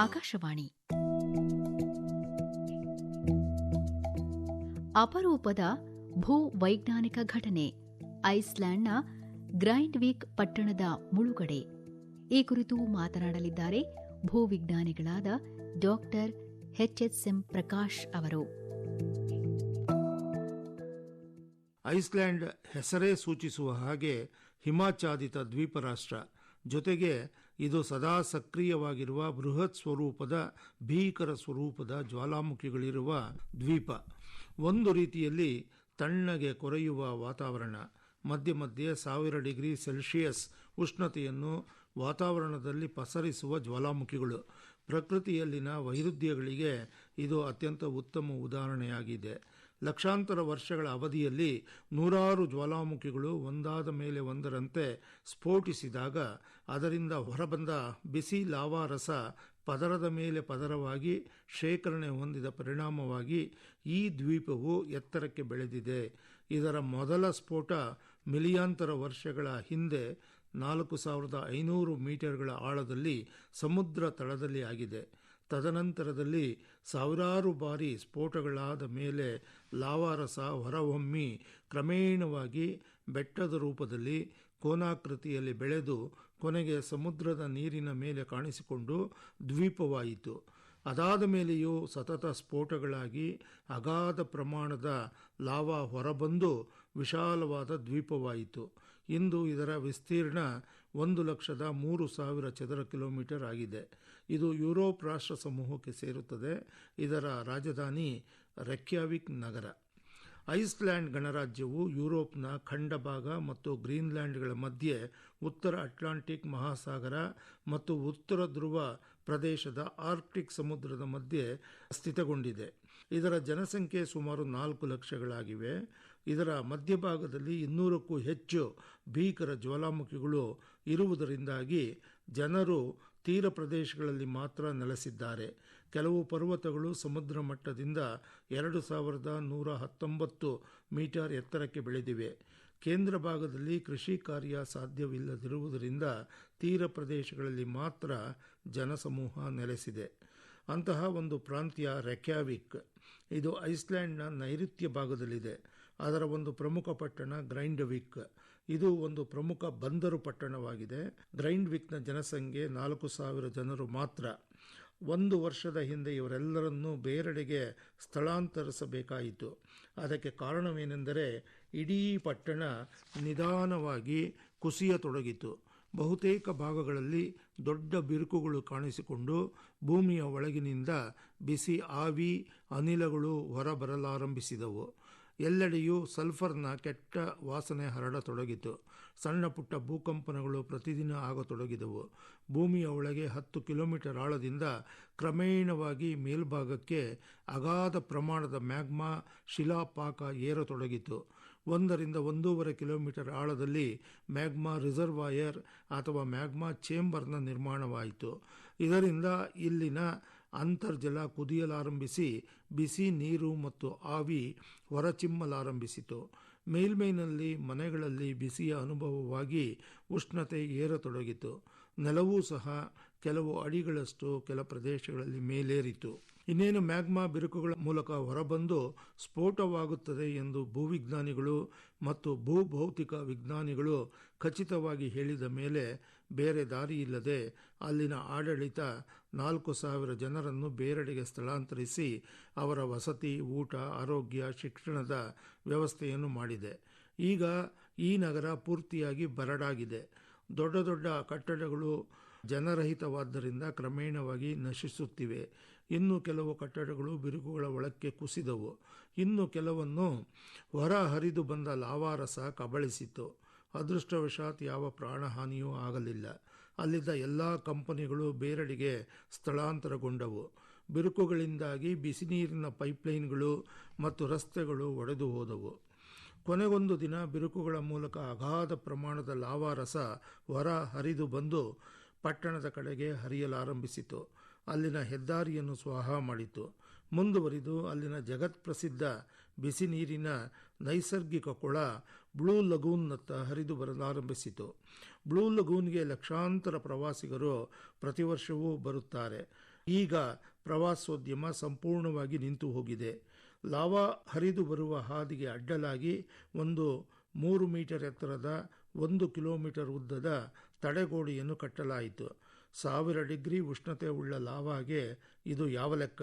ಆಕಾಶವಾಣಿ. ಅಪರೂಪದ ಭೂ ವೈಜ್ಞಾನಿಕ ಘಟನೆ, ಐಸ್ಲ್ಯಾಂಡ್ನ ಗ್ರೈಂಡ್ವಿಕ್ ಪಟ್ಟಣದ ಮುಳುಗಡೆ. ಈ ಕುರಿತು ಮಾತನಾಡಲಿದ್ದಾರೆ ಭೂವಿಜ್ಞಾನಿಗಳಾದ ಡಾಕ್ಟರ್ ಎಂ ಪ್ರಕಾಶ್ ಅವರು. ಐಸ್ಲ್ಯಾಂಡ್ ಹೆಸರೇ ಸೂಚಿಸುವ ಹಾಗೆ ಹಿಮಾಚಾದಿತ ದ್ವೀಪ ರಾಷ್ಟ್ರ ಜೊತೆಗೆ ಇದು ಸದಾ ಸಕ್ರಿಯವಾಗಿರುವ ಬೃಹತ್ ಸ್ವರೂಪದ ಭೀಕರ ಸ್ವರೂಪದ ಜ್ವಾಲಾಮುಖಿಗಳಿರುವ ದ್ವೀಪ. ಒಂದು ರೀತಿಯಲ್ಲಿ ತಣ್ಣಗೆ ಕೊರೆಯುವ ವಾತಾವರಣ. ಮಧ್ಯೆ ಮಧ್ಯೆ ಸಾವಿರ ಡಿಗ್ರಿ ಸೆಲ್ಸಿಯಸ್ ಉಷ್ಣತೆಯನ್ನು ವಾತಾವರಣದಲ್ಲಿ ಪಸರಿಸುವ ಜ್ವಾಲಾಮುಖಿಗಳು. ಪ್ರಕೃತಿಯಲ್ಲಿನ ವೈರುಧ್ಯಗಳಿಗೆ ಇದು ಅತ್ಯಂತ ಉತ್ತಮ ಉದಾಹರಣೆಯಾಗಿದೆ. ಲಕ್ಷಾಂತರ ವರ್ಷಗಳ ಅವಧಿಯಲ್ಲಿ ನೂರಾರು ಜ್ವಾಲಾಮುಖಿಗಳು ಒಂದಾದ ಮೇಲೆ ಒಂದರಂತೆ ಸ್ಫೋಟಿಸಿದಾಗ ಅದರಿಂದ ಹೊರಬಂದ ಬಿಸಿ ಲಾವಾ ರಸ ಪದರದ ಮೇಲೆ ಪದರವಾಗಿ ಶೇಖರಣೆ ಹೊಂದಿದ ಪರಿಣಾಮವಾಗಿ ಈ ದ್ವೀಪವು ಎತ್ತರಕ್ಕೆ ಬೆಳೆದಿದೆ. ಇದರ ಮೊದಲ ಸ್ಫೋಟ ಮಿಲಿಯಾಂತರ ವರ್ಷಗಳ ಹಿಂದೆ ನಾಲ್ಕು ಸಾವಿರದ ಐನೂರು ಮೀಟರ್ಗಳ ಆಳದಲ್ಲಿ ಸಮುದ್ರ ತಳದಲ್ಲಿ ಆಗಿದೆ. ತದನಂತರದಲ್ಲಿ ಸಾವಿರಾರು ಬಾರಿ ಸ್ಫೋಟಗಳಾದ ಮೇಲೆ ಲಾವಾರಸ ಹೊರಹೊಮ್ಮಿ ಕ್ರಮೇಣವಾಗಿ ಬೆಟ್ಟದ ರೂಪದಲ್ಲಿ ಕೋನಾಕೃತಿಯಲ್ಲಿ ಬೆಳೆದು ಕೊನೆಗೆ ಸಮುದ್ರದ ನೀರಿನ ಮೇಲೆ ಕಾಣಿಸಿಕೊಂಡು ದ್ವೀಪವಾಯಿತು. ಅದಾದ ಮೇಲೆಯೂ ಸತತ ಸ್ಫೋಟಗಳಾಗಿ ಅಗಾಧ ಪ್ರಮಾಣದ ಲಾವಾ ಹೊರಬಂದು ವಿಶಾಲವಾದ ದ್ವೀಪವಾಯಿತು. ಇಂದು ಇದರ ವಿಸ್ತೀರ್ಣ ಒಂದು ಲಕ್ಷದ ಮೂರು ಸಾವಿರ ಚದರ ಕಿಲೋಮೀಟರ್ ಆಗಿದೆ. ಇದು ಯುರೋಪ್ ರಾಷ್ಟ್ರ ಸಮೂಹಕ್ಕೆ ಸೇರುತ್ತದೆ. ಇದರ ರಾಜಧಾನಿ ರೆಕ್ಯಾವಿಕ್ ನಗರ. ಐಸ್ಲ್ಯಾಂಡ್ ಗಣರಾಜ್ಯವು ಯುರೋಪ್ನ ಖಂಡಭಾಗ ಮತ್ತು ಗ್ರೀನ್ಲ್ಯಾಂಡ್ಗಳ ಮಧ್ಯೆ ಉತ್ತರ ಅಟ್ಲಾಂಟಿಕ್ ಮಹಾಸಾಗರ ಮತ್ತು ಉತ್ತರ ಧ್ರುವ ಪ್ರದೇಶದ ಆರ್ಕ್ಟಿಕ್ ಸಮುದ್ರದ ಮಧ್ಯೆ ಸ್ಥಿತಗೊಂಡಿದೆ. ಇದರ ಜನಸಂಖ್ಯೆ ಸುಮಾರು ನಾಲ್ಕು ಲಕ್ಷಗಳಾಗಿವೆ. ಇದರ ಮಧ್ಯಭಾಗದಲ್ಲಿ ಇನ್ನೂರಕ್ಕೂ ಹೆಚ್ಚು ಭೀಕರ ಜ್ವಾಲಾಮುಖಿಗಳು ಇರುವುದರಿಂದಾಗಿ ಜನರು ತೀರ ಪ್ರದೇಶಗಳಲ್ಲಿ ಮಾತ್ರ ನೆಲೆಸಿದ್ದಾರೆ. ಕೆಲವು ಪರ್ವತಗಳು ಸಮುದ್ರ ಮಟ್ಟದಿಂದ ಎರಡು ಸಾವಿರದ ನೂರ ಹತ್ತೊಂಬತ್ತು ಮೀಟರ್ ಎತ್ತರಕ್ಕೆ ಬೆಳೆದಿವೆ. ಕೇಂದ್ರ ಭಾಗದಲ್ಲಿ ಕೃಷಿ ಕಾರ್ಯ ಸಾಧ್ಯವಿಲ್ಲದಿರುವುದರಿಂದ ತೀರ ಪ್ರದೇಶಗಳಲ್ಲಿ ಮಾತ್ರ ಜನಸಮೂಹ ನೆಲೆಸಿದೆ. ಅಂತಹ ಒಂದು ಪ್ರಾಂತ್ಯ ರೆಕ್ಯಾವಿಕ್. ಇದು ಐಸ್ಲ್ಯಾಂಡ್ನ ನೈಋತ್ಯ ಭಾಗದಲ್ಲಿದೆ. ಅದರ ಒಂದು ಪ್ರಮುಖ ಪಟ್ಟಣ ಗ್ರೈಂಡವಿಕ್. ಇದು ಒಂದು ಪ್ರಮುಖ ಬಂದರು ಪಟ್ಟಣವಾಗಿದೆ. ಗ್ರೈಂಡ್ವಿಕ್ನ ಜನಸಂಖ್ಯೆ ನಾಲ್ಕು ಸಾವಿರ ಜನರು ಮಾತ್ರ. ಒಂದು ವರ್ಷದ ಹಿಂದೆ ಇವರೆಲ್ಲರನ್ನೂ ಬೇರೆಡೆಗೆ ಸ್ಥಳಾಂತರಿಸಬೇಕಾಯಿತು. ಅದಕ್ಕೆ ಕಾರಣವೇನೆಂದರೆ ಇಡೀ ಪಟ್ಟಣ ನಿಧಾನವಾಗಿ ಕುಸಿಯತೊಡಗಿತು. ಬಹುತೇಕ ಭಾಗಗಳಲ್ಲಿ ದೊಡ್ಡ ಬಿರುಕುಗಳು ಕಾಣಿಸಿಕೊಂಡು ಭೂಮಿಯ ಒಳಗಿನಿಂದ ಬಿಸಿ ಆವಿ, ಅನಿಲಗಳು ಹೊರಬರಲಾರಂಭಿಸಿದವು. ಎಲ್ಲೆಡೆಯೂ ಸಲ್ಫರ್ನ ಕೆಟ್ಟ ವಾಸನೆ ಹರಡತೊಡಗಿತು. ಸಣ್ಣ ಪುಟ್ಟ ಭೂಕಂಪನಗಳು ಪ್ರತಿದಿನ ಆಗತೊಡಗಿದವು. ಭೂಮಿಯ ಒಳಗೆ ಹತ್ತು ಕಿಲೋಮೀಟರ್ ಆಳದಿಂದ ಕ್ರಮೇಣವಾಗಿ ಮೇಲ್ಭಾಗಕ್ಕೆ ಅಗಾಧ ಪ್ರಮಾಣದ ಮ್ಯಾಗ್ಮಾ ಶಿಲಾಪಾಕ ಏರತೊಡಗಿತು. ಒಂದರಿಂದ ಒಂದೂವರೆ ಕಿಲೋಮೀಟರ್ ಆಳದಲ್ಲಿ ಮ್ಯಾಗ್ಮಾ ರಿಸರ್ವಾಯರ್ ಅಥವಾ ಮ್ಯಾಗ್ಮಾ ಚೇಂಬರ್ನ ನಿರ್ಮಾಣವಾಯಿತು. ಇದರಿಂದ ಇಲ್ಲಿನ ಅಂತರ್ಜಲ ಕುದಿಯಲಾರಂಭಿಸಿ ಬಿಸಿ ನೀರು ಮತ್ತು ಆವಿ ಹೊರಚಿಮ್ಮಲಾರಂಭಿಸಿತು. ಮೇಲ್ಮೈನಲ್ಲಿ ಮನೆಗಳಲ್ಲಿ ಬಿಸಿಯ ಅನುಭವವಾಗಿ ಉಷ್ಣತೆ ಏರತೊಡಗಿತು. ನೆಲವೂ ಸಹ ಕೆಲವು ಅಡಿಗಳಷ್ಟು ಕೆಲ ಪ್ರದೇಶಗಳಲ್ಲಿ ಮೇಲೇರಿತು. ಇನ್ನೇನು ಮ್ಯಾಗ್ಮಾ ಬಿರುಕುಗಳ ಮೂಲಕ ಹೊರಬಂದು ಸ್ಫೋಟವಾಗುತ್ತದೆ ಎಂದು ಭೂವಿಜ್ಞಾನಿಗಳು ಮತ್ತು ಭೂಭೌತಿಕ ವಿಜ್ಞಾನಿಗಳು ಖಚಿತವಾಗಿ ಹೇಳಿದ ಮೇಲೆ ಬೇರೆ ದಾರಿಯಿಲ್ಲದೆ ಅಲ್ಲಿನ ಆಡಳಿತ ನಾಲ್ಕು ಸಾವಿರ ಜನರನ್ನು ಬೇರೆಡೆಗೆ ಸ್ಥಳಾಂತರಿಸಿ ಅವರ ವಸತಿ, ಊಟ, ಆರೋಗ್ಯ, ಶಿಕ್ಷಣದ ವ್ಯವಸ್ಥೆಯನ್ನು ಮಾಡಿದೆ. ಈಗ ಈ ನಗರ ಪೂರ್ತಿಯಾಗಿ ಬರಡಾಗಿದೆ. ದೊಡ್ಡ ದೊಡ್ಡ ಕಟ್ಟಡಗಳು ಜನರಹಿತವಾದ್ದರಿಂದ ಕ್ರಮೇಣವಾಗಿ ನಶಿಸುತ್ತಿವೆ. ಇನ್ನು ಕೆಲವು ಕಟ್ಟಡಗಳು ಬಿರುಕುಗಳ ಒಳಕ್ಕೆ ಕುಸಿದವು. ಇನ್ನು ಕೆಲವನ್ನು ಹೊರ ಹರಿದು ಬಂದ ಲಾವಾರಸ ಕಬಳಿಸಿತು. ಅದೃಷ್ಟವಶಾತ್ ಯಾವ ಪ್ರಾಣಹಾನಿಯೂ ಆಗಲಿಲ್ಲ. ಅಲ್ಲಿದ್ದ ಎಲ್ಲ ಕಂಪನಿಗಳು ಬೇರೆಡೆಗೆ ಸ್ಥಳಾಂತರಗೊಂಡವು. ಬಿರುಕುಗಳಿಂದಾಗಿ ಬಿಸಿ ನೀರಿನ ಪೈಪ್ಲೈನ್ಗಳು ಮತ್ತು ರಸ್ತೆಗಳು ಒಡೆದು ಹೋದವು. ಕೊನೆಗೊಂದು ದಿನ ಬಿರುಕುಗಳ ಮೂಲಕ ಅಗಾಧ ಪ್ರಮಾಣದ ಲಾವಾರಸ ಹೊರ ಹರಿದು ಬಂದು ಪಟ್ಟಣದ ಕಡೆಗೆ ಹರಿಯಲಾರಂಭಿಸಿತು. ಅಲ್ಲಿನ ಹೆದ್ದಾರಿಯನ್ನು ಸ್ವಾಹ ಮಾಡಿತು. ಮುಂದುವರಿದು ಅಲ್ಲಿನ ಜಗತ್ಪ್ರಸಿದ್ಧ ಬಿಸಿ ನೀರಿನ ನೈಸರ್ಗಿಕ ಕೊಳ ಬ್ಲೂ ಲಗೂನ್ನತ್ತ ಹರಿದು ಬರಲಾರಂಭಿಸಿತು. ಬ್ಲೂ ಲಗೂನ್ಗೆ ಲಕ್ಷಾಂತರ ಪ್ರವಾಸಿಗರು ಪ್ರತಿ ವರ್ಷವೂ ಬರುತ್ತಾರೆ. ಈಗ ಪ್ರವಾಸೋದ್ಯಮ ಸಂಪೂರ್ಣವಾಗಿ ನಿಂತು ಹೋಗಿದೆ. ಲಾವಾ ಹರಿದು ಬರುವ ಹಾದಿಗೆ ಅಡ್ಡಲಾಗಿ ಒಂದು ಮೂರು ಮೀಟರ್ ಎತ್ತರದ ಒಂದು ಕಿಲೋಮೀಟರ್ ಉದ್ದದ ತಡೆಗೋಡೆಯನ್ನು ಕಟ್ಟಲಾಯಿತು. ಸಾವಿರ ಡಿಗ್ರಿ ಉಷ್ಣತೆ ಉಳ್ಳ ಲಾವಾಗೆ ಇದು ಯಾವ ಲೆಕ್ಕ?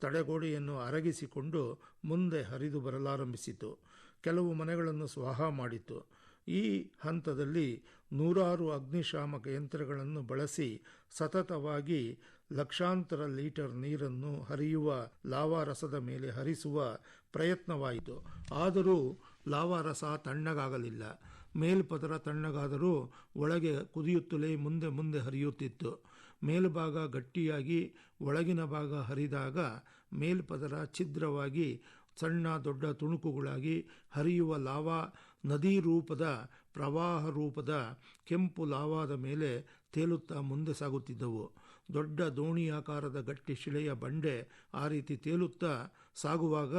ತಡೆಗೋಡೆಯನ್ನು ಅರಗಿಸಿಕೊಂಡು ಮುಂದೆ ಹರಿದು ಬರಲಾರಂಭಿಸಿತು. ಕೆಲವು ಮನೆಗಳನ್ನು ಸ್ವಾಹ ಮಾಡಿತು. ಈ ಹಂತದಲ್ಲಿ ನೂರಾರು ಅಗ್ನಿಶಾಮಕ ಯಂತ್ರಗಳನ್ನು ಬಳಸಿ ಸತತವಾಗಿ ಲಕ್ಷಾಂತರ ಲೀಟರ್ ನೀರನ್ನು ಹರಿಯುವ ಲಾವಾರಸದ ಮೇಲೆ ಹರಿಸುವ ಪ್ರಯತ್ನವಾಯಿತು. ಆದರೂ ಲಾವಾರಸ ತಣ್ಣಗಾಗಲಿಲ್ಲ. ಮೇಲ್ಪದರ ತಣ್ಣಗಾದರೂ ಒಳಗೆ ಕುದಿಯುತ್ತಲೇ ಮುಂದೆ ಮುಂದೆ ಹರಿಯುತ್ತಿತ್ತು. ಮೇಲ್ಭಾಗ ಗಟ್ಟಿಯಾಗಿ ಒಳಗಿನ ಭಾಗ ಹರಿದಾಗ ಮೇಲ್ಪದರ ಛಿದ್ರವಾಗಿ ಸಣ್ಣ ದೊಡ್ಡ ತುಣುಕುಗಳಾಗಿ ಹರಿಯುವ ಲಾವಾ ನದಿ ರೂಪದ ಪ್ರವಾಹ ರೂಪದ ಕೆಂಪು ಲಾವಾದ ಮೇಲೆ ತೇಲುತ್ತಾ ಮುಂದೆ ಸಾಗುತ್ತಿದ್ದವು. ದೊಡ್ಡ ದೋಣಿಯಾಕಾರದ ಗಟ್ಟಿ ಶಿಲೆಯ ಬಂಡೆ ಆ ರೀತಿ ತೇಲುತ್ತಾ ಸಾಗುವಾಗ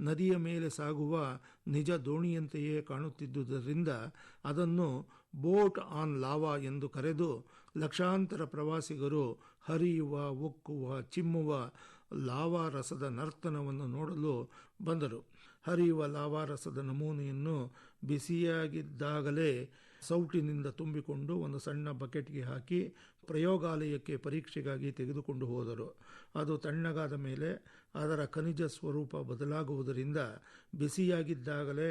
ನದಿಯ ಮೇಲೆ ಸಾಗುವ ನಿಜ ದೋಣಿಯಂತೆಯೇ ಕಾಣುತ್ತಿದ್ದುದರಿಂದ ಅದನ್ನು ಬೋಟ್ ಆನ್ ಲಾವಾ ಎಂದು ಕರೆದು ಲಕ್ಷಾಂತರ ಪ್ರವಾಸಿಗರು ಹರಿಯುವ, ಒಕ್ಕುವ, ಚಿಮ್ಮುವ ಲಾವಾ ರಸದ ನರ್ತನವನ್ನು ನೋಡಲು ಬಂದರು. ಹರಿಯುವ ಲಾವಾ ರಸದ ನಮೂನೆಯನ್ನು ಬಿಸಿಯಾಗಿದ್ದಾಗಲೇ ಸೌಟಿನಿಂದ ತುಂಬಿಕೊಂಡು ಒಂದು ಸಣ್ಣ ಬಕೆಟ್ಗೆ ಹಾಕಿ ಪ್ರಯೋಗಾಲಯಕ್ಕೆ ಪರೀಕ್ಷೆಗಾಗಿ ತೆಗೆದುಕೊಂಡು ಹೋದರು. ಅದು ತಣ್ಣಗಾದ ಮೇಲೆ ಅದರ ಖನಿಜ ಸ್ವರೂಪ ಬದಲಾಗುವುದರಿಂದ ಬಿಸಿಯಾಗಿದ್ದಾಗಲೇ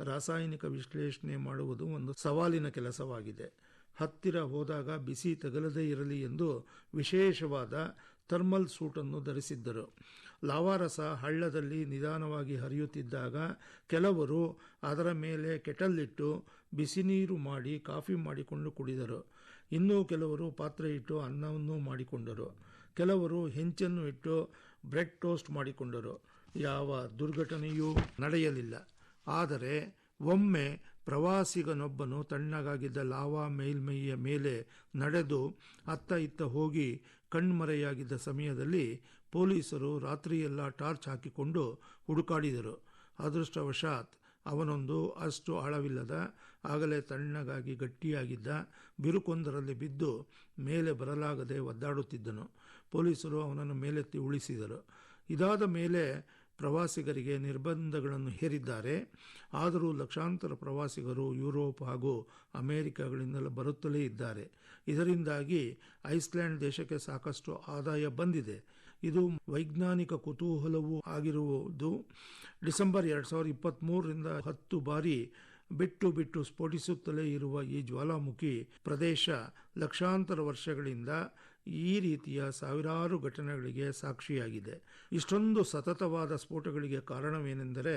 ರಾಸಾಯನಿಕ ವಿಶ್ಲೇಷಣೆ ಮಾಡುವುದು ಒಂದು ಸವಾಲಿನ ಕೆಲಸವಾಗಿದೆ. ಹತ್ತಿರ ಹೋದಾಗ ಬಿಸಿ ತಗಲದೇ ಇರಲಿ ಎಂದು ವಿಶೇಷವಾದ ಥರ್ಮಲ್ ಸೂಟನ್ನು ಧರಿಸಿದ್ದರು. ಲಾವಾರಸ ಹಳ್ಳದಲ್ಲಿ ನಿಧಾನವಾಗಿ ಹರಿಯುತ್ತಿದ್ದಾಗ ಕೆಲವರು ಅದರ ಮೇಲೆ ಕೆಟಲ್ಲಿಟ್ಟು ಬಿಸಿ ನೀರು ಮಾಡಿ, ಕಾಫಿ ಮಾಡಿಕೊಂಡು ಕುಡಿದರು. ಇನ್ನೂ ಕೆಲವರು ಪಾತ್ರೆ ಇಟ್ಟು ಅನ್ನವನ್ನು ಮಾಡಿಕೊಂಡರು. ಕೆಲವರು ಹೆಂಚನ್ನು ಇಟ್ಟು ಬ್ರೆಡ್ ಟೋಸ್ಟ್ ಮಾಡಿಕೊಂಡರು. ಯಾವ ದುರ್ಘಟನೆಯೂ ನಡೆಯಲಿಲ್ಲ. ಆದರೆ ಒಮ್ಮೆ ಪ್ರವಾಸಿಗನೊಬ್ಬನು ತಣ್ಣಗಾಗಿದ್ದ ಲಾವಾ ಮೇಲ್ಮೈಯ ಮೇಲೆ ನಡೆದು ಅತ್ತ ಇತ್ತ ಹೋಗಿ ಕಣ್ಮರೆಯಾಗಿದ್ದ ಸಮಯದಲ್ಲಿ ಪೊಲೀಸರು ರಾತ್ರಿಯೆಲ್ಲ ಟಾರ್ಚ್ ಹಾಕಿಕೊಂಡು ಹುಡುಕಾಡಿದರು. ಅದೃಷ್ಟವಶಾತ್ ಅವನೊಂದು ಅಷ್ಟು ಆಳವಿಲ್ಲದ, ಆಗಲೇ ತಣ್ಣಗಾಗಿ ಗಟ್ಟಿಯಾಗಿದ್ದ ಬಿರುಕೊಂದರಲ್ಲಿ ಬಿದ್ದು ಮೇಲೆ ಬರಲಾಗದೆ ಒದ್ದಾಡುತ್ತಿದ್ದನು. ಪೊಲೀಸರು ಅವನನ್ನು ಮೇಲೆತ್ತಿ ಉಳಿಸಿದರು. ಇದಾದ ಮೇಲೆ ಪ್ರವಾಸಿಗರಿಗೆ ನಿರ್ಬಂಧಗಳನ್ನು ಹೇರಿದ್ದಾರೆ. ಆದರೂ ಲಕ್ಷಾಂತರ ಪ್ರವಾಸಿಗರು ಯುರೋಪ್ ಹಾಗೂ ಅಮೆರಿಕಗಳಿಂದಲೂ ಬರುತ್ತಲೇ ಇದ್ದಾರೆ. ಇದರಿಂದಾಗಿ ಐಸ್ಲ್ಯಾಂಡ್ ದೇಶಕ್ಕೆ ಸಾಕಷ್ಟು ಆದಾಯ ಬಂದಿದೆ. ಇದು ವೈಜ್ಞಾನಿಕ ಕುತೂಹಲವೂ ಆಗಿರುವುದು. ಡಿಸೆಂಬರ್ ಎರಡು ಸಾವಿರದ ಇಪ್ಪತ್ತ್ಮೂರರಿಂದ ಹತ್ತು ಬಾರಿ ಬಿಟ್ಟು ಬಿಟ್ಟು ಸ್ಫೋಟಿಸುತ್ತಲೇ ಇರುವ ಈ ಜ್ವಾಲಾಮುಖಿ ಪ್ರದೇಶ ಲಕ್ಷಾಂತರ ವರ್ಷಗಳಿಂದ ಈ ರೀತಿಯ ಸಾವಿರಾರು ಘಟನೆಗಳಿಗೆ ಸಾಕ್ಷಿಯಾಗಿದೆ. ಇಷ್ಟೊಂದು ಸತತವಾದ ಸ್ಫೋಟಗಳಿಗೆ ಕಾರಣವೇನೆಂದರೆ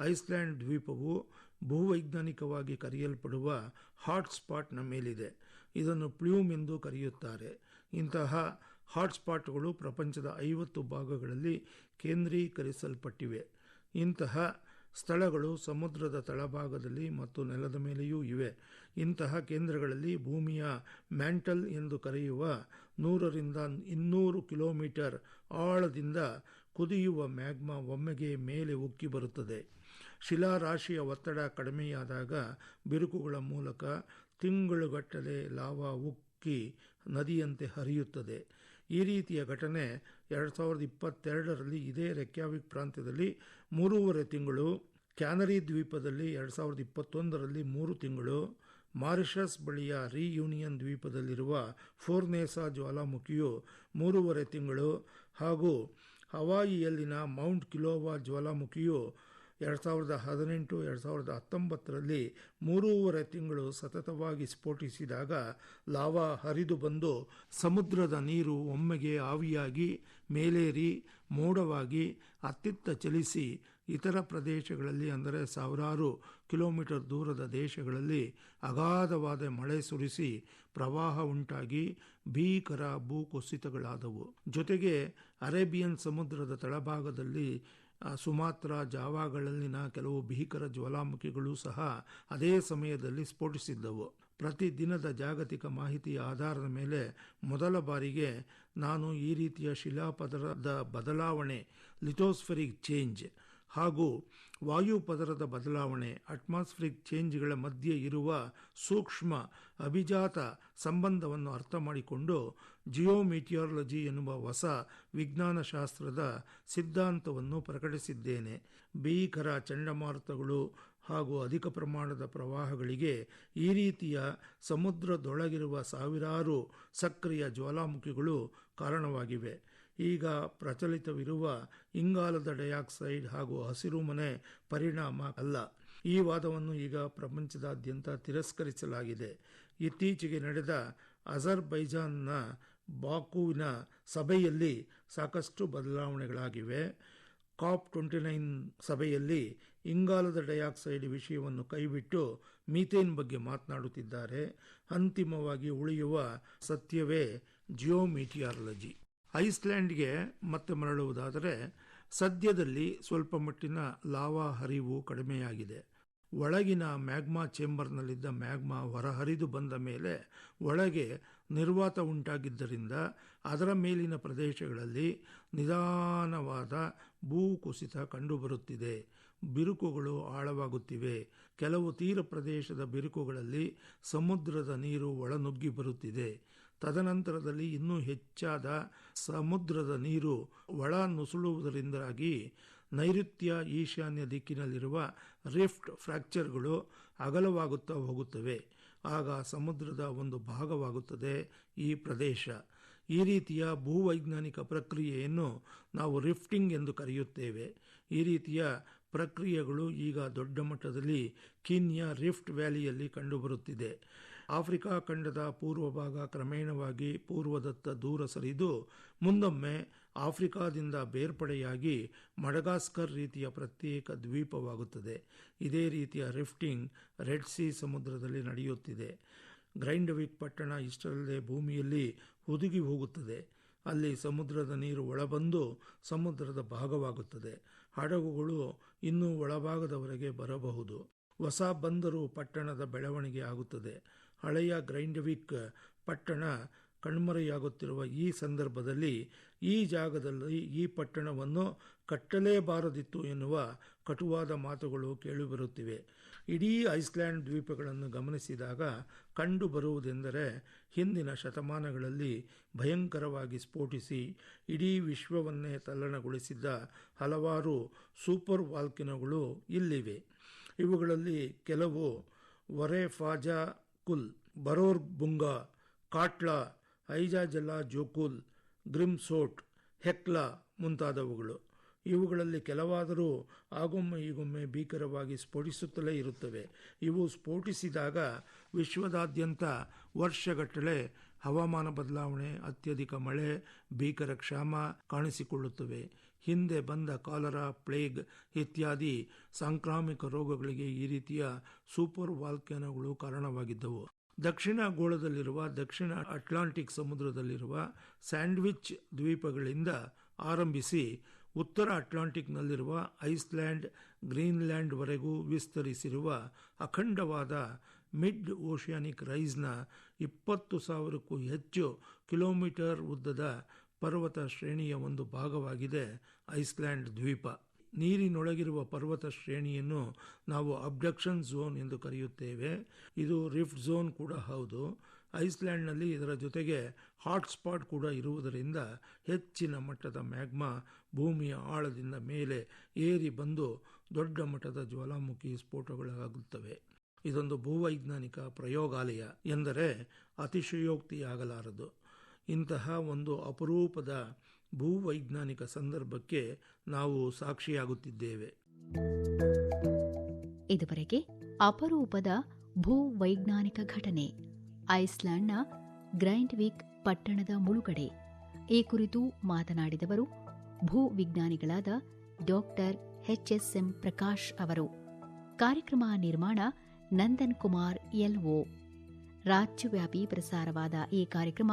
ಐಸ್ಲ್ಯಾಂಡ್ ದ್ವೀಪವು ಭೂವೈಜ್ಞಾನಿಕವಾಗಿ ಕರೆಯಲ್ಪಡುವ ಹಾಟ್ಸ್ಪಾಟ್ನ ಮೇಲಿದೆ. ಇದನ್ನು ಪ್ಲ್ಯೂಮ್ ಎಂದು ಕರೆಯುತ್ತಾರೆ. ಇಂತಹ ಹಾಟ್ಸ್ಪಾಟ್ಗಳು ಪ್ರಪಂಚದ ಐವತ್ತು ಭಾಗಗಳಲ್ಲಿ ಕೇಂದ್ರೀಕರಿಸಲ್ಪಟ್ಟಿವೆ. ಇಂತಹ ಸ್ಥಳಗಳು ಸಮುದ್ರದ ತಳಭಾಗದಲ್ಲಿ ಮತ್ತು ನೆಲದ ಮೇಲೆಯೂ ಇವೆ. ಇಂತಹ ಕೇಂದ್ರಗಳಲ್ಲಿ ಭೂಮಿಯ ಮ್ಯಾಂಟಲ್ ಎಂದು ಕರೆಯುವ ನೂರರಿಂದ ಇನ್ನೂರು ಕಿಲೋಮೀಟರ್ ಆಳದಿಂದ ಕುದಿಯುವ ಮ್ಯಾಗ್ಮಾ ಒಮ್ಮೆಗೆ ಮೇಲೆ ಉಕ್ಕಿ ಬರುತ್ತದೆ. ಶಿಲಾರಾಶಿಯ ಒತ್ತಡ ಕಡಿಮೆಯಾದಾಗ ಬಿರುಕುಗಳ ಮೂಲಕ ತಿಂಗಳುಗಟ್ಟಲೆ ಲಾವಾ ಉಕ್ಕಿ ನದಿಯಂತೆ ಹರಿಯುತ್ತದೆ. ಈ ರೀತಿಯ ಘಟನೆ ಎರಡು ಸಾವಿರದ ಇಪ್ಪತ್ತೆರಡರಲ್ಲಿ ಇದೇ ರೆಕ್ಯಾವಿಕ್ ಪ್ರಾಂತ್ಯದಲ್ಲಿ ಮೂರೂವರೆ ತಿಂಗಳು, ಕ್ಯಾನರಿ ದ್ವೀಪದಲ್ಲಿ ಎರಡು ಸಾವಿರದ ಇಪ್ಪತ್ತೊಂದರಲ್ಲಿ ಮೂರು ತಿಂಗಳು, ಮಾರಿಷಸ್ ಬಳಿಯ ರೀಯೂನಿಯನ್ ದ್ವೀಪದಲ್ಲಿರುವ ಫೋರ್ನೇಸಾ ಜ್ವಾಲಾಮುಖಿಯು ಮೂರುವರೆ ತಿಂಗಳು ಹಾಗೂ ಹವಾಯಿಯಲ್ಲಿನ ಮೌಂಟ್ ಕಿಲೋವಾ ಜ್ವಾಲಾಮುಖಿಯು ಎರಡು ಸಾವಿರದ ಹದಿನೆಂಟು, ಎರಡು ಸಾವಿರದ ಹತ್ತೊಂಬತ್ತರಲ್ಲಿ ಮೂರೂವರೆ ತಿಂಗಳು ಸತತವಾಗಿ ಸ್ಫೋಟಿಸಿದಾಗ ಲಾವಾ ಹರಿದು ಬಂದು ಸಮುದ್ರದ ನೀರು ಒಮ್ಮೆಗೆ ಆವಿಯಾಗಿ, ಮೇಲೇರಿ, ಮೋಡವಾಗಿ ಅತ್ತಿತ್ತ ಚಲಿಸಿ ಇತರ ಪ್ರದೇಶಗಳಲ್ಲಿ, ಅಂದರೆ ಸಾವಿರಾರು ಕಿಲೋಮೀಟರ್ ದೂರದ ದೇಶಗಳಲ್ಲಿ ಅಗಾಧವಾದ ಮಳೆ ಸುರಿಸಿ ಪ್ರವಾಹ ಉಂಟಾಗಿ ಭೀಕರ ಭೂಕುಸಿತಗಳಾದವು. ಜೊತೆಗೆ ಅರೇಬಿಯನ್ ಸಮುದ್ರದ ತಳಭಾಗದಲ್ಲಿ ಸುಮಾತ್ರ ಜಾವಾಗಳಲ್ಲಿನ ಕೆಲವು ಭೀಕರ ಜ್ವಾಲಾಮುಖಿಗಳು ಸಹ ಅದೇ ಸಮಯದಲ್ಲಿ ಸ್ಫೋಟಿಸಿದ್ದವು. ಪ್ರತಿದಿನದ ಜಾಗತಿಕ ಮಾಹಿತಿಯ ಆಧಾರದ ಮೇಲೆ ಮೊದಲ ಬಾರಿಗೆ ನಾನು ಈ ರೀತಿಯ ಶಿಲಾಪದರದ ಬದಲಾವಣೆ, ಲಿಥೋಸ್ಫರಿಕ್ ಚೇಂಜ್ ಹಾಗೂ ವಾಯು ಪದರದ ಬದಲಾವಣೆ ಅಟ್ಮಾಸ್ಫಿರಿಕ್ ಚೇಂಜ್ಗಳ ಮಧ್ಯೆ ಇರುವ ಸೂಕ್ಷ್ಮ ಅಭಿಜಾತ ಸಂಬಂಧವನ್ನು ಅರ್ಥ ಮಾಡಿಕೊಂಡು ಜಿಯೋಮೀಟಿಯಾಲಜಿ ಎನ್ನುವ ಹೊಸ ವಿಜ್ಞಾನಶಾಸ್ತ್ರದ ಸಿದ್ಧಾಂತವನ್ನು ಪ್ರಕಟಿಸಿದ್ದೇನೆ. ಭೀಕರ ಚಂಡಮಾರುತಗಳು ಹಾಗೂ ಅಧಿಕ ಪ್ರಮಾಣದ ಪ್ರವಾಹಗಳಿಗೆ ಈ ರೀತಿಯ ಸಮುದ್ರದೊಳಗಿರುವ ಸಾವಿರಾರು ಸಕ್ರಿಯ ಜ್ವಾಲಾಮುಖಿಗಳು ಕಾರಣವಾಗಿವೆ. ಈಗ ಪ್ರಚಲಿತವಿರುವ ಇಂಗಾಲದ ಡೈಆಕ್ಸೈಡ್ ಹಾಗೂ ಹಸಿರುಮನೆ ಪರಿಣಾಮ ಅಲ್ಲ. ಈ ವಾದವನ್ನು ಈಗ ಪ್ರಪಂಚದಾದ್ಯಂತ ತಿರಸ್ಕರಿಸಲಾಗಿದೆ. ಇತ್ತೀಚೆಗೆ ನಡೆದ ಅಜರ್ಬೈಜಾನ್ನ ಬಾಕುವಿನ ಸಭೆಯಲ್ಲಿ ಸಾಕಷ್ಟು ಬದಲಾವಣೆಗಳಾಗಿವೆ. ಕಾಪ್ ಟ್ವೆಂಟಿ ನೈನ್ ಸಭೆಯಲ್ಲಿ ಇಂಗಾಲದ ಡೈಆಕ್ಸೈಡ್ ವಿಷಯವನ್ನು ಕೈಬಿಟ್ಟು ಮೀಥೇನ್ ಬಗ್ಗೆ ಮಾತನಾಡುತ್ತಿದ್ದಾರೆ. ಅಂತಿಮವಾಗಿ ಉಳಿಯುವ ಸತ್ಯವೇ ಜಿಯೋಮಿಟಿಯಾಲಜಿ ಐಸ್ಲ್ಯಾಂಡ್ಗೆ ಮತ್ತೆ ಮರಳುವುದಾದರೆ ಸದ್ಯದಲ್ಲಿ ಸ್ವಲ್ಪ ಮಟ್ಟಿನ ಲಾವಾ ಹರಿವು ಕಡಿಮೆಯಾಗಿದೆ. ಒಳಗಿನ ಮ್ಯಾಗ್ಮಾ ಚೇಂಬರ್ನಲ್ಲಿದ್ದ ಮ್ಯಾಗ್ಮಾ ಹೊರಹರಿದು ಬಂದ ಮೇಲೆ ಒಳಗೆ ನಿರ್ವಾತ ಉಂಟಾಗಿದ್ದರಿಂದ ಅದರ ಮೇಲಿನ ಪ್ರದೇಶಗಳಲ್ಲಿ ನಿಧಾನವಾದ ಭೂಕುಸಿತ ಕಂಡುಬರುತ್ತಿದೆ. ಬಿರುಕುಗಳು ಆಳವಾಗುತ್ತಿವೆ. ಕೆಲವು ತೀರ ಪ್ರದೇಶದ ಬಿರುಕುಗಳಲ್ಲಿ ಸಮುದ್ರದ ನೀರು ಒಳನುಗ್ಗಿ ಬರುತ್ತಿದೆ. ತದನಂತರದಲ್ಲಿ ಇನ್ನೂ ಹೆಚ್ಚಾದ ಸಮುದ್ರದ ನೀರು ಒಳ ನುಸುಳುವುದರಿಂದಾಗಿ ನೈಋತ್ಯ ಈಶಾನ್ಯ ದಿಕ್ಕಿನಲ್ಲಿರುವ ರಿಫ್ಟ್ ಫ್ರ್ಯಾಕ್ಚರ್ಗಳು ಅಗಲವಾಗುತ್ತಾ ಹೋಗುತ್ತವೆ. ಆಗ ಸಮುದ್ರದ ಒಂದು ಭಾಗವಾಗುತ್ತದೆ ಈ ಪ್ರದೇಶ. ಈ ರೀತಿಯ ಭೂವೈಜ್ಞಾನಿಕ ಪ್ರಕ್ರಿಯೆಯನ್ನು ನಾವು ರಿಫ್ಟಿಂಗ್ ಎಂದು ಕರೆಯುತ್ತೇವೆ. ಈ ರೀತಿಯ ಪ್ರಕ್ರಿಯೆಗಳು ಈಗ ದೊಡ್ಡ ಮಟ್ಟದಲ್ಲಿ ಕೀನ್ಯಾ ರಿಫ್ಟ್ ವ್ಯಾಲಿಯಲ್ಲಿ ಕಂಡುಬರುತ್ತಿದೆ. ಆಫ್ರಿಕಾ ಖಂಡದ ಪೂರ್ವ ಭಾಗ ಕ್ರಮೇಣವಾಗಿ ಪೂರ್ವದತ್ತ ದೂರ ಸರಿದು, ಮುಂದೊಮ್ಮೆ ಆಫ್ರಿಕಾದಿಂದ ಬೇರ್ಪಡೆಯಾಗಿ ಮಡಗಾಸ್ಕರ್ ರೀತಿಯ ಪ್ರತ್ಯೇಕ ದ್ವೀಪವಾಗುತ್ತದೆ. ಇದೇ ರೀತಿಯ ರಿಫ್ಟಿಂಗ್ ರೆಡ್ ಸಿ ಸಮುದ್ರದಲ್ಲಿ ನಡೆಯುತ್ತಿದೆ. ಗ್ರೈಂಡವಿಕ್ ಪಟ್ಟಣ ಇಷ್ಟರಲ್ಲದೆ ಭೂಮಿಯಲ್ಲಿ ಹುದುಗಿ ಹೋಗುತ್ತದೆ. ಅಲ್ಲಿ ಸಮುದ್ರದ ನೀರು ಒಳಬಂದು ಸಮುದ್ರದ ಭಾಗವಾಗುತ್ತದೆ. ಹಡಗುಗಳು ಇನ್ನೂ ಒಳಭಾಗದವರೆಗೆ ಬರಬಹುದು. ಹೊಸ ಬಂದರು ಪಟ್ಟಣದ ಬೆಳವಣಿಗೆ ಆಗುತ್ತದೆ. ಹಳೆಯ ಗ್ರೈಂಡ್ವಿಕ್ ಪಟ್ಟಣ ಕಣ್ಮರೆಯಾಗುತ್ತಿರುವ ಈ ಸಂದರ್ಭದಲ್ಲಿ ಈ ಜಾಗದಲ್ಲಿ ಈ ಪಟ್ಟಣವನ್ನು ಕಟ್ಟಲೇಬಾರದಿತ್ತು ಎನ್ನುವ ಕಟುವಾದ ಮಾತುಗಳು ಕೇಳಿಬರುತ್ತಿವೆ. ಇಡೀ ಐಸ್ಲ್ಯಾಂಡ್ ದ್ವೀಪಗಳನ್ನು ಗಮನಿಸಿದಾಗ ಕಂಡುಬರುವುದೆಂದರೆ ಹಿಂದಿನ ಶತಮಾನಗಳಲ್ಲಿ ಭಯಂಕರವಾಗಿ ಸ್ಫೋಟಿಸಿ ಇಡೀ ವಿಶ್ವವನ್ನೇ ತಲ್ಲಣಗೊಳಿಸಿದ್ದ ಹಲವಾರು ಸೂಪರ್ ವಾಲ್ಕಿನಗಳು ಇಲ್ಲಿವೆ. ಇವುಗಳಲ್ಲಿ ಕೆಲವು ವರೆ ಫಾಜಾ ಕುಲ್ ಬರೋರ್ ಬುಂಗಾ, ಕಾಟ್ಲಾ ಐಜಾಜಲಾ ಜೋಕುಲ್ ಗ್ರಿಮ್ಸೋಟ್ ಹೆಕ್ಲಾ ಮುಂತಾದವುಗಳು. ಇವುಗಳಲ್ಲಿ ಕೆಲವಾದರೂ ಆಗೊಮ್ಮೆ ಈಗೊಮ್ಮೆ ಭೀಕರವಾಗಿ ಸ್ಫೋಟಿಸುತ್ತಲೇ ಇರುತ್ತವೆ. ಇವು ಸ್ಫೋಟಿಸಿದಾಗ ವಿಶ್ವದಾದ್ಯಂತ ವರ್ಷಗಟ್ಟಲೆ ಹವಾಮಾನ ಬದಲಾವಣೆ, ಅತ್ಯಧಿಕ ಮಳೆ, ಭೀಕರ ಕ್ಷಾಮ ಕಾಣಿಸಿಕೊಳ್ಳುತ್ತವೆ. ಹಿಂದೆ ಬಂದ ಕಾಲರಾ, ಪ್ಲೇಗ್ ಇತ್ಯಾದಿ ಸಾಂಕ್ರಾಮಿಕ ರೋಗಗಳಿಗೆ ಈ ರೀತಿಯ ಸೂಪರ್ ವಾಲ್ಕ್ಯಾನೋಗಳು ಕಾರಣವಾಗಿದ್ದವು. ದಕ್ಷಿಣ ಗೋಳದಲ್ಲಿರುವ, ದಕ್ಷಿಣ ಅಟ್ಲಾಂಟಿಕ್ ಸಮುದ್ರದಲ್ಲಿರುವ ಸ್ಯಾಂಡ್ವಿಚ್ ದ್ವೀಪಗಳಿಂದ ಆರಂಭಿಸಿ ಉತ್ತರ ಅಟ್ಲಾಂಟಿಕ್ನಲ್ಲಿರುವ ಐಸ್ಲ್ಯಾಂಡ್ ಗ್ರೀನ್ಲ್ಯಾಂಡ್ವರೆಗೂ ವಿಸ್ತರಿಸಿರುವ ಅಖಂಡವಾದ ಮಿಡ್ ಓಷಿಯಾನಿಕ್ ರೈಸ್ನ ಇಪ್ಪತ್ತು ಸಾವಿರಕ್ಕೂ ಹೆಚ್ಚು ಕಿಲೋಮೀಟರ್ ಉದ್ದದ ಪರ್ವತ ಶ್ರೇಣಿಯ ಒಂದು ಭಾಗವಾಗಿದೆ ಐಸ್ಲ್ಯಾಂಡ್ ದ್ವೀಪ. ನೀರಿನೊಳಗಿರುವ ಪರ್ವತ ಶ್ರೇಣಿಯನ್ನು ನಾವು ಅಬ್ಡಕ್ಷನ್ ಝೋನ್ ಎಂದು ಕರೆಯುತ್ತೇವೆ. ಇದು ರಿಫ್ಟ್ ಝೋನ್ ಕೂಡ ಹೌದು. ಐಸ್ಲ್ಯಾಂಡ್ನಲ್ಲಿ ಇದರ ಜೊತೆಗೆ ಹಾಟ್ಸ್ಪಾಟ್ ಕೂಡ ಇರುವುದರಿಂದ ಹೆಚ್ಚಿನ ಮಟ್ಟದ ಮ್ಯಾಗ್ಮಾ ಭೂಮಿಯ ಆಳದಿಂದ ಮೇಲೆ ಏರಿ ಬಂದು ದೊಡ್ಡ ಮಟ್ಟದ ಜ್ವಾಲಾಮುಖಿ ಸ್ಫೋಟಗಳಾಗುತ್ತವೆ. ಇದೊಂದು ಭೂವೈಜ್ಞಾನಿಕ ಪ್ರಯೋಗಾಲಯ ಎಂದರೆ ಅತಿಶಯೋಕ್ತಿಯಾಗಲಾರದು. ಇಂತಹ ಒಂದು ಅಪರೂಪದ ಭೂವೈಜ್ಞಾನಿಕ ಸಂದರ್ಭಕ್ಕೆ ನಾವು ಸಾಕ್ಷಿಯಾಗುತ್ತಿದ್ದೇವೆ. ಇದುವರೆಗೆ ಅಪರೂಪದ ಭೂವೈಜ್ಞಾನಿಕ ಘಟನೆ. ಐಸ್ಲ್ಯಾಂಡ್ನ ಗ್ರೈಂಡ್ವಿಕ್ ಪಟ್ಟಣದ ಮುಳುಗಡೆ. ಈ ಕುರಿತು ಮಾತನಾಡಿದವರು ಭೂ ವಿಜ್ಞಾನಿಗಳಾದ ಡಾಕ್ಟರ್ ಎಂ ಪ್ರಕಾಶ್ ಅವರು. ಕಾರ್ಯಕ್ರಮ ನಿರ್ಮಾಣ ನಂದನ್ ಕುಮಾರ್ ಎಲ್ಒ. ರಾಜ್ಯವ್ಯಾಪಿ ಪ್ರಸಾರವಾದ ಈ ಕಾರ್ಯಕ್ರಮ